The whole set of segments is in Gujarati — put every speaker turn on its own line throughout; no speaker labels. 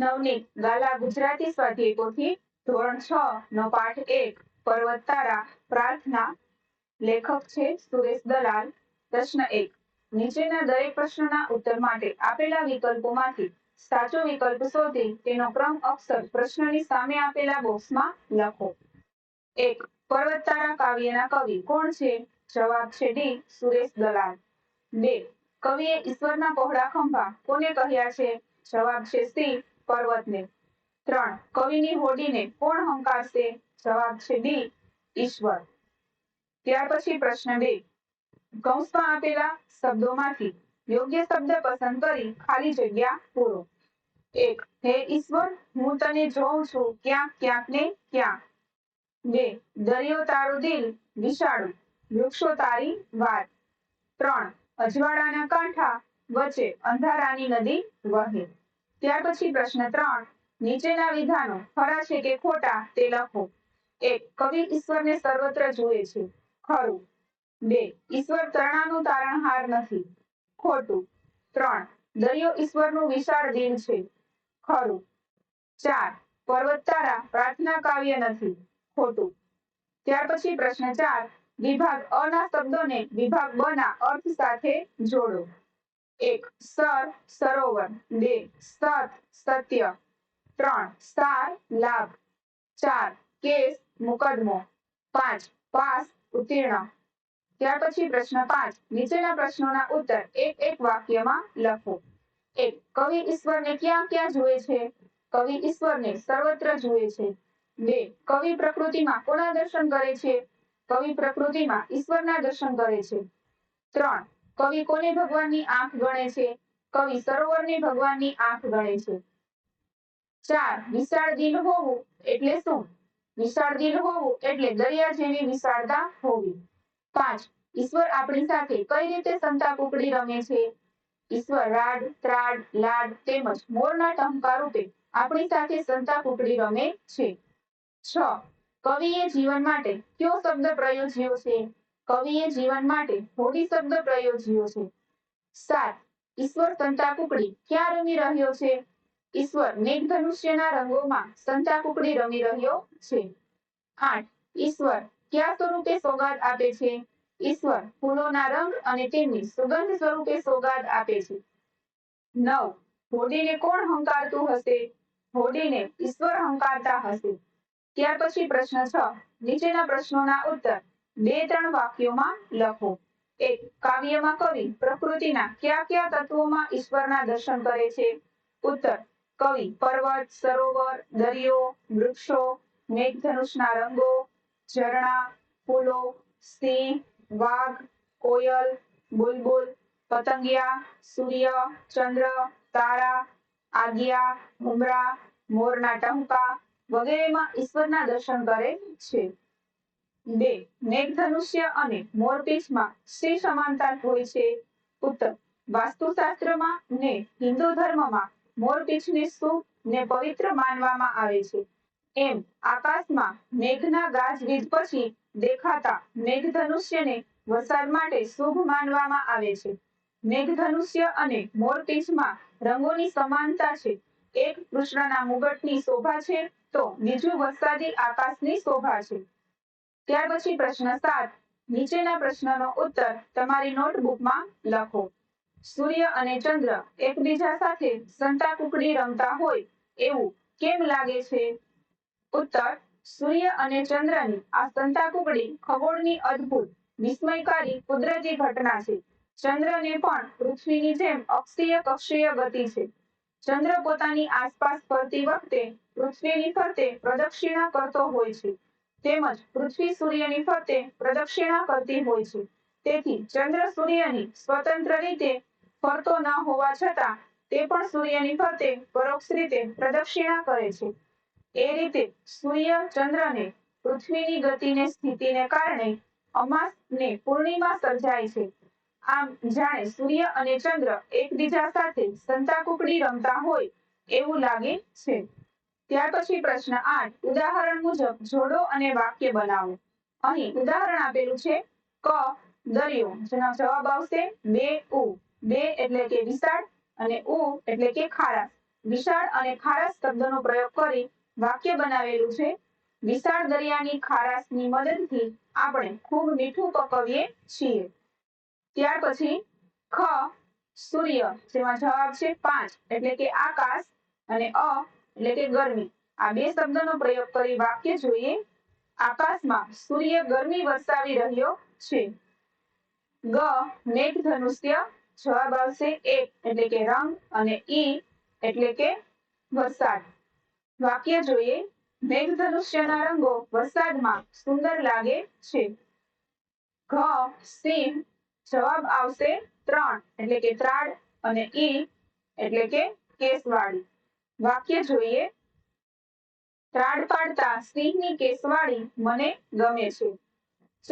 નવનીત ગાલા ગુજરાતી સ્વાધ્યાય ધોરણ છ નો પાઠ એક પર્વત તારા પ્રાર્થના, લેખક છે સુરેશ દલાલ, પ્રશ્ન એક. નીચેના દરેક પ્રશ્નના ઉત્તર માટે આપેલા વિકલ્પોમાંથી સાચો વિકલ્પ શોધી તેનો ક્રમ અક્ષર પ્રશ્નની સામે આપેલા બોક્સમાં લખો. એક પર્વત તારા કાવ્યના કવિ કોણ છે? જવાબ છે ડી, સુરેશ દલાલ. બે, કવિએ ઈશ્વરના પહોળા ખંભા કોને કહ્યા છે? જવાબ છે સી પર્વતને. ત્રણ, કવિની હોડીને કોણ હંકારશે? જવાબ છે ડી, ઈશ્વર. ત્યાર પછી પ્રશ્ન બે કૌંસમાં આપેલા શબ્દોમાંથી યોગ્ય શબ્દ પસંદ કરી ખાલી જગ્યા પૂરો. એક, હે ઈશ્વર, હું તને જોઉં છું ક્યાંક ક્યાંક ને ક્યાંક. બે, દરિયો તારું દિલ વિશાળું, વૃક્ષો તારી વાત. ત્રણ, અજવાળાના કાંઠા વચ્ચે અંધારાની નદી વહે. ત્યાર પછી પ્રશ્ન ત્રણ, નીચેના વિધાનો, ખરા છે કે ખોટા, તે લખો. એક, કવિ ઈશ્વરને સર્વત્ર જુએ છે. ખરું. બે, ઈશ્વર તરણાનું તારણહાર નથી. ખોટું. ત્રણ, દરિયો ઈશ્વરનું વિશાળ દિલ છે. ખરું. ચાર પર્વત તારા પ્રાર્થના કાવ્ય નથી. ખોટું. ત્યાર પછી પ્રશ્ન ચાર, વિભાગ અ ના શબ્દોને વિભાગ બ ના અર્થ સાથે જોડો. એક, સર, સરોવર. બે, સત, સત્ય. ત્રણ, સાર, લાભ. ચાર, કેસ મુકદમો પાંચ, પાસ, ઉત્તીર્ણ. ત્યાર પછી પ્રશ્ન પાંચ. નીચેના પ્રશ્નોના ઉત્તર એક એક વાક્યમાં લખો. એક, કવિ ઈશ્વરને ક્યાં ક્યાં જુએ છે? કવિ ઈશ્વરને સર્વત્ર જુએ છે. બે, કવિ પ્રકૃતિમાં કોના દર્શન કરે છે? કવિ પ્રકૃતિમાં ઈશ્વરના દર્શન કરે છે. ત્રણ કવિ કોને ભગવાનની આંખ ગણે છે? કવિ સરોવરને ભગવાનની આંખ ગણે છે. ચાર, વિશાળ દિલ હોવું એટલે શું? વિશાળ દિલ હોવું એટલે દરિયા જેવી વિશાળતા હોવી. પાંચ, ઈશ્વર આપણી સાથે કઈ રીતે સંતા કુકડી રમે છે? ઈશ્વર રાડ ત્રાડ લાડ તેમજ મોરના ટંકા રૂપે આપણી સાથે સંતા કુકડી રમે છે. છ, કવિએ જીવન માટે કયો શબ્દ પ્રયોજ્યો છે? કવિએ જીવન માટે હોડી શબ્દ પ્રયોજ્યો છે. સાત ઈશ્વર સંતા કુકડી ક્યાં રમી રહ્યો છે? ઈશ્વર મેઘધનુષ્યના રંગોમાં સંતા કુકડી રમી રહ્યો છે. આઠ, ઈશ્વર કયા સ્વરૂપે સોગાદ આપે છે? ઈશ્વર ફૂલોના રંગ અને તેમની સુગંધ સ્વરૂપે સોગાદ આપે છે. નવ, હોડીને કોણ હંકારતું હશે? હોડીને ઈશ્વર હંકારતા હશે. ત્યાર પછી પ્રશ્ન છ, નીચેના પ્રશ્નોના ઉત્તર. બે ત્રણ વાક્યોમાં લખો. એક, કાવ્યમાં કવિ પ્રકૃતિના કયા કયા તત્વોમાં ઈશ્વરના દર્શન કરે છે? ઉત્તર, કવિ પર્વત, સરોવર, દરિયો, વૃક્ષો, મેઘધનુષના રંગો, ઝરણા, ફૂલો, સિંહ, વાઘ, કોયલ, બુલબુલ, પતંગિયા, સૂર્ય, ચંદ્ર, તારા આગિયા ભૂમરા મોરના ટંકા વગેરેમાં ઈશ્વરના દર્શન કરે છે. બે મેઘધનુષ્ય અને મોરપીંછમાં શ્રી સમાનતા હોય છે? ઉત્તર, વાસ્તુશાસ્ત્રમાં ને હિન્દુ ધર્મમાં મોરપીંછને શુભ ને પવિત્ર માનવામાં આવે છે? એમ, આકાશમાં મેઘના ગાજવીજ પછી દેખાતા મેઘધનુષ્યને વરસાદ માટે શુભ માનવામાં આવે છે. મેઘધનુષ્ય અને મોરપીંછમાં રંગોની સમાનતા છે. એક કૃષ્ણના મુગટની શોભા છે તો બીજું વરસાદી આકાશની શોભા છે. ત્યાર પછી પ્રશ્ન સાત. નીચેના પ્રશ્નનો ઉત્તર તમારી નોટબુકમાં લખો. સૂર્ય અને ચંદ્ર એકબીજા સાથે સંતા કુકડી રમતા હોય એવું કેમ લાગે છે? ઉત્તર, સૂર્ય અને ચંદ્રની આ સંતા કુકડી ખગોળની અદ્ભુત, વિસ્મયકારી, કુદરતી ઘટના છે. ચંદ્રને પણ પૃથ્વીની જેમ અક્ષીય કક્ષીય ગતિ છે. ચંદ્ર પોતાની આસપાસ ફરતી વખતે પૃથ્વીની ફરતે પ્રદક્ષિણા કરતો હોય છે. તેમજ પૃથ્વી સૂર્યની ફરતે પ્રદક્ષિણા કરતી હોય છે. તેથી ચંદ્ર સૂર્યની સ્વતંત્ર રીતે ફરતો ન હોવા છતાં તે પણ સૂર્યની ફરતે પરોક્ષ રીતે પ્રદક્ષિણા કરે છે. એ રીતે સૂર્ય ચંદ્રને પૃથ્વીની ગતિને, સ્થિતિને કારણે અમાસ ને પૂર્ણિમા સર્જાય છે. આમ જાણે સૂર્ય અને ચંદ્ર એકબીજા સાથે સંતાકુકડી રમતા હોય એવું લાગે છે. ત્યાર પછી પ્રશ્ન આઠ. ઉદાહરણ મુજબ જોડો અને વાક્ય બનાવો. અહીં ઉદાહરણ આપેલું છે, ક, દરિયો. જેનો જવાબ આવશે બે ઉ. બે એટલે કે વિશાળ અને ઉ એટલે કે ખારા વિશાળ અને ખારાશ શબ્દનો પ્રયોગ કરી વાક્ય બનાવેલું છે. વિશાળ દરિયાની ખારાશની મદદથી આપણે ખૂબ મીઠું પકવીએ છીએ. ત્યાર પછી ખ, સૂર્ય. જેમાં જવાબ છે પાંચ. એટલે કે આકાશ અને અ એટલે કે ગરમી. આ બે શબ્દનો પ્રયોગ કરી વાક્ય જોઈએ. આકાશમાં સૂર્ય ગરમી વરસાવી રહ્યો છે. ગ મેઘ ધનુષ્ય જવાબ આવશે એક એટલે કે રંગ અને ઈ, એટલે કે વરસાદ. વાક્ય જોઈએ. મેઘ ધનુષ્યના રંગો વરસાદમાં સુંદર લાગે છે. ઘ, સિંહ, જવાબ આવશે ત્રણ, એટલે કે ત્રાડ અને ઈ, એટલે કે કેસવાળી. વાક્ય જોઈએ. ત્રાડ પાડતા સિંહની કેસવાળી મને ગમે છે. ચ,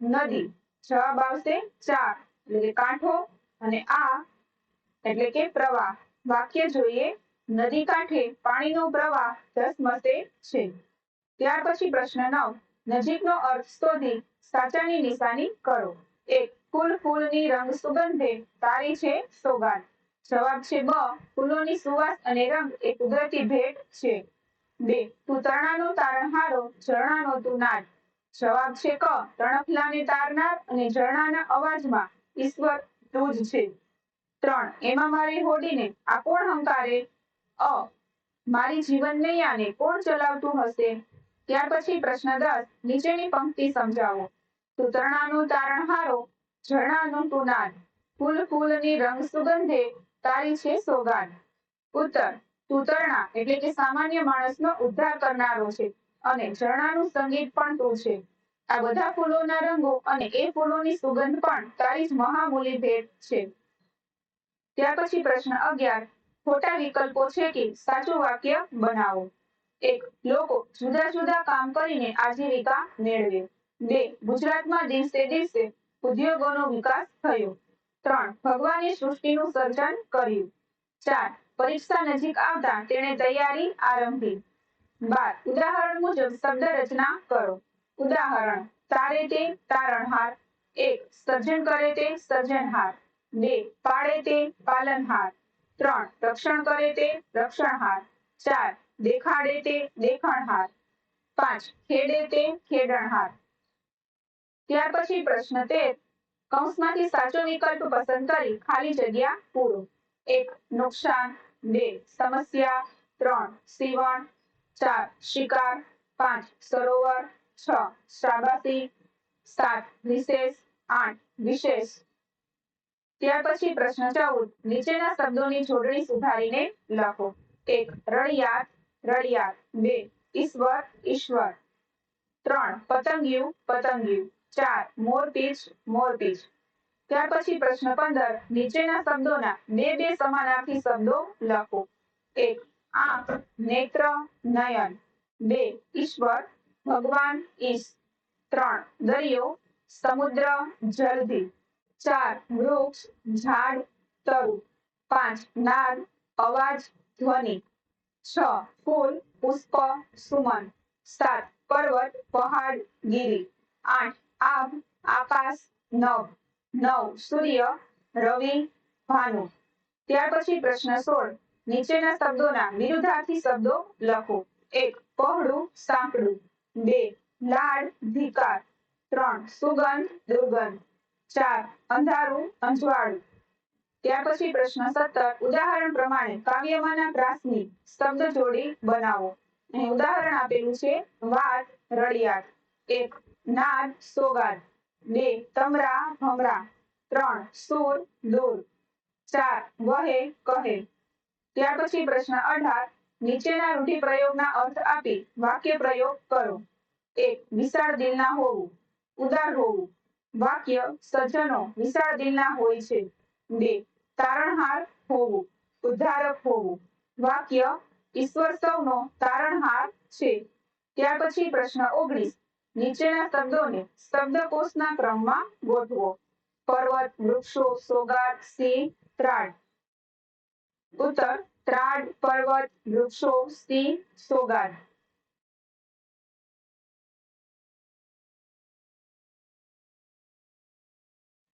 નદી. જવાબ આવશે ચાર, એટલે કે કાંઠો અને આ એટલે કે પ્રવાહ. વાક્ય જોઈએ, નદી કાંઠે પાણીનો પ્રવાહ ધસમસે છે. ત્યાર પછી પ્રશ્ન નવ, નજીકનો અર્થ શોધી સાચાની નિશાની કરો. એક ફૂલ ફૂલની રંગ સુગંધે તારી છે સોગાદ જવાબ છે બ. ફૂલોની સુવાસ અને રંગ એ કુદરતી ભેટ છે. બે. તું તરણાનો તારણહારો, ઝરણાનો તું નાદ જવાબ છે ક. તણખલાને તારનાર અને ઝરણાના અવાજમાં ઈશ્વર તું જ છે. ત્રણ. એમાં મારી હોડીને આ કોણ હંકારે? અ. મારી જીવન નૈયાને કોણ ચલાવતું હશે? ત્યાર પછી પ્રશ્ન દસ. નીચેની પંક્તિ સમજાવો. તું તરણાનો તારણહારો, ઝરણાનું તું નાદ ફૂલ ફૂલની રંગ સુગંધે તારી છે સોગાદ ઉત્તર તૂતરણા એટલે કે સામાન્ય માણસનો ઉદ્ધાર કરનારો છે અને ઝરણાનું સંગીત પણ તું છે. આ બધા ફૂલોના રંગો અને એ ફૂલોની સુગંધ પણ તારી જ મહામૂલી ભેટ છે. ત્યાર પછી પ્રશ્ન અગિયાર, ખોટા વિકલ્પો છે કે સાચું વાક્ય બનાવો? એક, લોકો જુદા જુદા કામ કરીને આજીવિકા મેળવે. બે, ગુજરાતમાં દિવસે દિવસે ઉદ્યોગોનો વિકાસ થયો. ત્રણ, ભગવાને સૃષ્ટિનું સર્જન કર્યું. ચાર, પરીક્ષા નજીક આવતા તેણે તૈયારી આરંભી. બાર, ઉદાહરણ મુજબ શબ્દ રચના કરો. ઉદાહરણ, તારે તે તારણહાર. એક, સર્જન કરે તે સર્જનહાર. બે, પાડે તે પાલનહાર. ત્રણ, રક્ષણ કરે તે રક્ષણહાર. ચાર, દેખાડે તે દેખણહાર. પાંચ, ખેડે તે ખેડણહાર. ત્યાર પછી પ્રશ્ન તેર કૌંસમાંથી સાચો વિકલ્પ પસંદ કરી ખાલી જગ્યા પૂરો. એક, નુકસાન. બે, સમસ્યા. ત્રણ, સીવણ. ચાર, શિકાર. પાંચ, સરોવર. છ, શાબાશી. સાત, વિશેષ. આઠ, વિશેષ. ત્યાર પછી પ્રશ્ન ચૌદ. નીચેના શબ્દોની જોડણી સુધારીને લખો. એક, રળિયાત. રળિયાત. બે, ઈશ્વર. ઈશ્વર. ત્રણ, પતંગિયું. પતંગિયું. ચાર મોરપીંછ મોરપીંછ ત્યાર પછી પ્રશ્ન પંદર, નીચેના શબ્દોના બે બે સમાનાર્થી શબ્દો લખો. એક, આંખ, નેત્ર, નયન. બે, ઈશ્વર, ભગવાન, ઈશ. ત્રણ, દરિયો, સમુદ્ર જલધિ ચાર, વૃક્ષ, ઝાડ, તરુ. પાંચ નાદ અવાજ, ધ્વનિ. છ, ફૂલ, પુષ્પ, સુમન. સાત, પર્વત, પહાડ, ગીરી. આઠ આભ આકાશ, નવ નવ, સૂર્ય, રવિ, ભાનુ. ત્યાર પછી પ્રશ્ન સોળ. નીચેના શબ્દોના વિરુદ્ધાર્થી શબ્દો લખો. એક, પહોળું, સાંકડું. બે લાડ ધિકાર. ત્રણ, સુગંધ, દુર્ગંધ. ચાર, અંધારું, અંજવાળું. ત્યાર પછી પ્રશ્ન સત્તર. ઉદાહરણ પ્રમાણે કાવ્યમાંના પ્રાસની શબ્દ જોડી બનાવો. અહીં ઉદાહરણ આપેલું છે વાત રડિયાત એક નાદ, સોગાદ. બે, તમરા, ભમરા. ત્રણ, સુર, દૂર. ચાર, વહે, કહે. ત્યાર પછી પ્રશ્ન અઢાર, નીચેના રૂઢિપ્રયોગના અર્થ આપી વાક્ય પ્રયોગ કરો. એક, વિશાળ દિલના હોવું. ઉદાર હોવું. વાક્ય સજ્જનો, વિશાળ દિલના હોય છે. બે, તારણહાર હોવું. ઉદ્ધારક હોવું. વાક્ય ઈશ્વર સૌનો તારણહાર છે. ત્યાર પછી પ્રશ્ન ઓગણીસ નીચેના શબ્દોને શબ્દકોશના ક્રમમાં ગોઠવો. પર્વત, વૃક્ષો સોગાદ સિંહ, ત્રાડ. ઉત્તર, ત્રાડ, પર્વત, વૃક્ષો, સિંહ સોગાદ